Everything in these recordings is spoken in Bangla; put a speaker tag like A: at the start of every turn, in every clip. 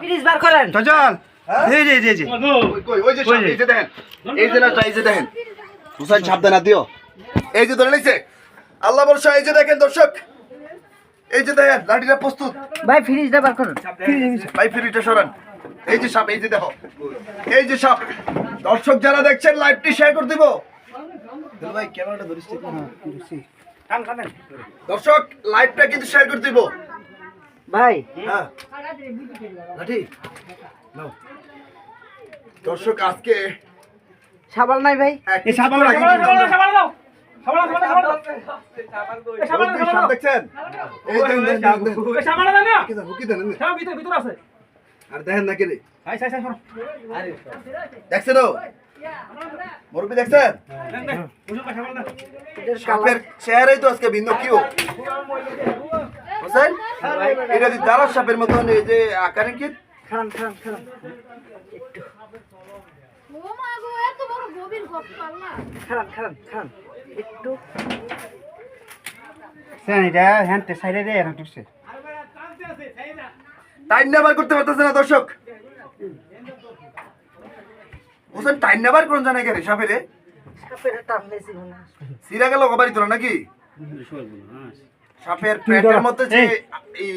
A: ফ্রিজ বার করেন।
B: চল। চল এই যে এই যে, যে।
C: ওই যে এই যে দেখেন। এই যে লাঠটা, এই যে দেখেন। হুসাইন সাবধান না দিও এই যে ধরে নিছে। আল্লাহ ভরসা এই যে দেখেন দর্শক। এই যে দেখেন লাঠিটা প্রস্তুত।
A: ভাই ফ্রিজটা বার করেন।
C: ভাই ফিরিটা সরান। এই যে সাপ এই যে দেখো। এই যে সাপ। দর্শক যারা দেখছেন লাইভটি শেয়ার করে দিব। ভাই ক্যামেরাটা ধরিস দর্শক লাইভটা কিন্তু শেয়ার করে দিব।
A: ভাই।
C: হ্যাঁ। দর্শক আজকে
A: সাবাল নাই ভাই।
B: আমরা
C: সাপ দেখছেন। আর দেখেন না কে রে দেখছেন ও? মুরব্বী দেখছেন? চেহারাই তো আজকে ভিন্ন কিও? বুঝছেন এটা যদি দাঁড়ার সাপের মতন এই যে আকারে কি
A: খান খান খান।
D: ও মা গো এত বড় গভীর গপ পাল্লা
A: খান খান খান। একটু।
B: এটা হ্যান্ড সাইডে দে এখন টুকছে
C: টাইম নেবার করতে পারতেছে না দর্শক। টাইম নেবার কোন রে। সিরা গেল কবারই তোলা নাকি? সাপের পেটের মধ্যে যে এই।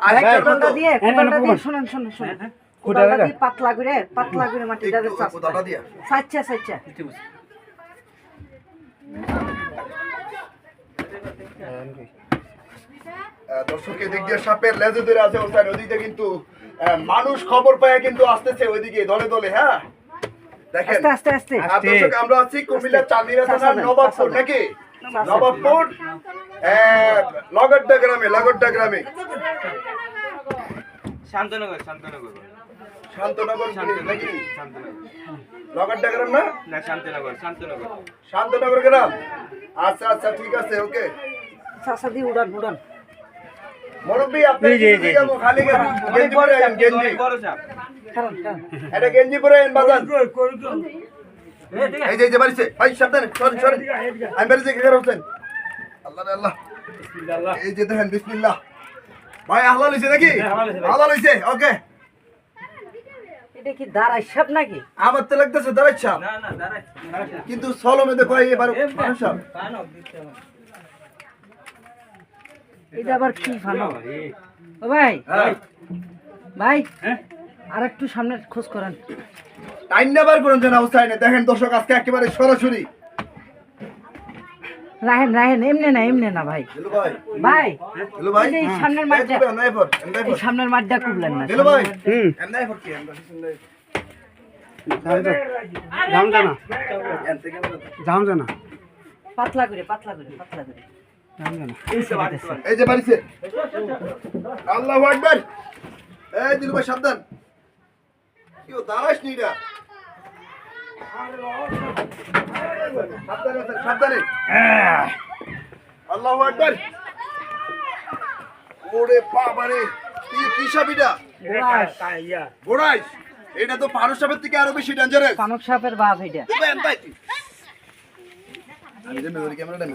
C: আরেকটার
A: দিয়ে দিয়ে। শুনেন শুনেন শুনেন।
B: কোদালটা
A: কোদালটা
B: দিয়ে?
A: দিয়ে পাতলা করে পাতলা করে মাটিটা
C: একটু কোদালটা দিয়া।
A: সাচ্চা সাচ্চা
C: দর্শক এদিক দিয়ে সাপের লেজে ধরে আছে ওদিকে কিন্তু মানুষ খবর পায় কিন্তু আসতেছে ওইদিকে দলে দলে হ্যাঁ? দেখেন।
A: আস্তে আস্তে আস্তে।
C: দর্শক আমরা আছি কুমিল্লা থানার নবাবপুর নাকি। নবাবপুর লগড্ডা গ্রামে লগড্ডা গ্রামে।
E: শান্তনগর শান্তনগর।
C: শান্তনগর নাকি? লগড্ডা গ্রাম না?
E: না শান্তনগর শান্তনগর।
C: শান্তনগর গ্রাম। আচ্ছা আচ্ছা ঠিক আছে ওকে।
A: দিয়ে উড়ান উড়ান।
C: মুরব্বী আপনি। খালি গেঞ্জি পরে গেঞ্জি। এটা গেঞ্জি পরে বাজান। এই যে এই যে বাড়িছে। ভাই সাবধানে সরি সরি আমি বাড়িতে কে হোসেন আল্লাহ আল্লাহ। এই যে দেখেন বিসমিল্লাহ। ভাই আহলা লইছে নাকি? আহলা লইছে ওকে।
A: এটা দাঁড়াই সাপ নাকি?
C: আমার তো লাগতেছে দাঁড়াচ্ছা
E: না না দাঁড়া
C: কিন্তু সলমে দেখো এবার
A: এটা আবার কি ফানো ও ভাই।
C: হ্যাঁ
A: ভাই আর একটু সামনে খোঁজ করেন।
C: টাইম নেবার করুন যেন অবস্থায় নেই দেখেন দর্শক আজকে একেবারে সরাসরি।
A: রাহেন রাহেন এমনি না এমনি না ভাই।
C: ভাই।
A: ভাই এই সামনের মাঠটা
C: এই।
A: সামনের মাঠটা কুবলেন না
C: দিলু ভাই।
B: হুম।
C: এমনি এফর কি, এমনি এফর।
B: জানা।
C: এন থেকে বলো তো।
B: জাম জানা।
A: পাতলা করে পাতলা করে পাতলা করে।
C: এই যে বাড়িছে আল্লাহু আকবার। এই দিলু ভাই সাবধান। কেউ দাঁড়াস নি এটা সাবধানে আছেন, সাবধানে আল্লাহু আকবার। ওরে বাবা কি কি সাবিটা এটা? তো পারস সাপের থেকে আরও বেশি ডেঞ্জারাস
A: কানক সাপের বাপ এটা।
C: ক্যামেরাটা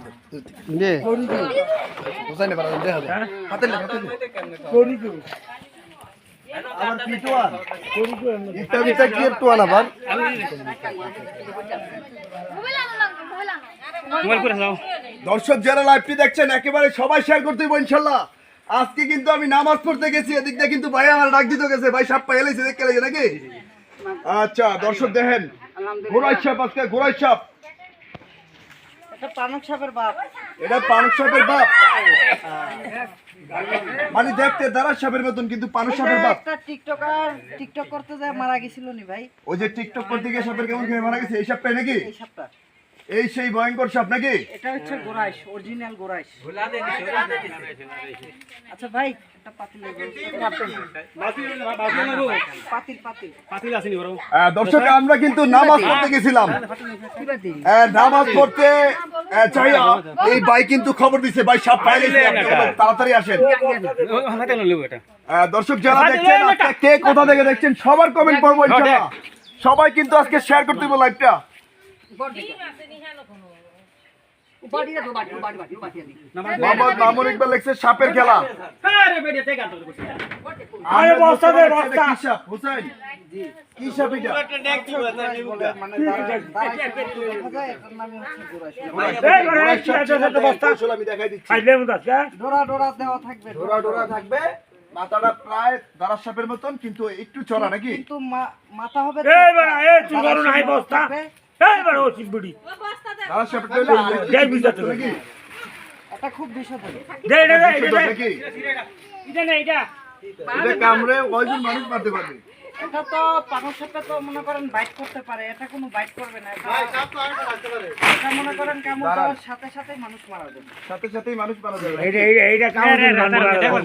C: আমার পিটুয়ান বিটা কি আবার? দর্শক যারা লাইভটি দেখছেন একেবারে সবাই শেয়ার করতে হইব ইনশাল্লাহ। আজকে কিন্তু আমি নামাজ পড়তে গেছি এদিক দিয়ে কিন্তু ভাই আমার ডাক দিতে গেছে। ভাই সাপ পাইলে দেখে লাগে নাকি? আচ্ছা দর্শক দেখেন ঘোড়াই সাপ আজকে ঘোড়াই সাপ।
A: এটা পানক সাপের বাপ
C: এটা পানক সাপের বাপ মানে দেখতে দাঁড়া সাপের মতন কিন্তু পানক সাপের বাপ
A: একটা টিকটকার টিকটক করতে যায় মারা গেছিল নি ভাই।
C: ওই যে টিকটক করতে গিয়ে সাপের কেমন খেয়ে মারা গেছে? এই সাপটা নাকি?
A: এই সাপটা
C: এই সেই ভয়ঙ্কর সাপ নাকি?
A: এটা হচ্ছে গোরাইশ অরিজিনাল গোরাইশ।
E: ভোলা দে
A: আচ্ছা ভাই একটা পাতিল পাতিল পাতিল
B: পাতিল আসেনি বড়
C: আহ, দর্শক আমরা কিন্তু নামাজ পড়তে গেছিলাম। নামাজ পড়তে আহ, চাই এই ভাই কিন্তু খবর দিছে ভাই সাপ পাইলে তাড়াতাড়ি আসেন। দর্শক যারা দেখছেন কে কোথা থেকে দেখছেন সবার কমেন্ট ইনশাআল্লাহ। সবাই কিন্তু আজকে শেয়ার করতে লাইভটা মামুন ইকবাল লিখছে সাপের খেলা।
B: আরে বেড়ে থেকে আনতে করছি
C: আরে বস্তা দে বস্তা কি সাপ? হোসেন কি সাপ এটা? কৌশল আমি দেখাই দিচ্ছি।
A: ডোরা ডোরা থাকবে
C: ডোরা। ডোরা থাকবে। মাথাটা প্রায় দারার সাপের মতন কিন্তু একটু চড়া নাকি?
A: কিন্তু মা- মাথা হবে
F: এই বেড়া এই তুই করো না বস্তা। এই ও সিবুড়ি
C: দারার সাপের হইলে
F: যাই বুঝাতে
C: নাকি?
A: এটা খুব বিষয়
F: দে এটা দে এটা দে। এটা না এটা।
C: এটা কামড়ে কয়জন মানুষ মারতে পারবে?
A: এটা তো পাখর সাপটা তো মনে করেন বাইট করতে পারে। এটা কোনো বাইট করবে না। এটা এটা মনে করেন কামড় দেওয়ার সাথে সাথে মানুষ মারা যাবে।
C: সাথে সাথেই মানুষ মারা যাবে।
F: এইটা এইটা এইটা কাউন্ট
B: দেখো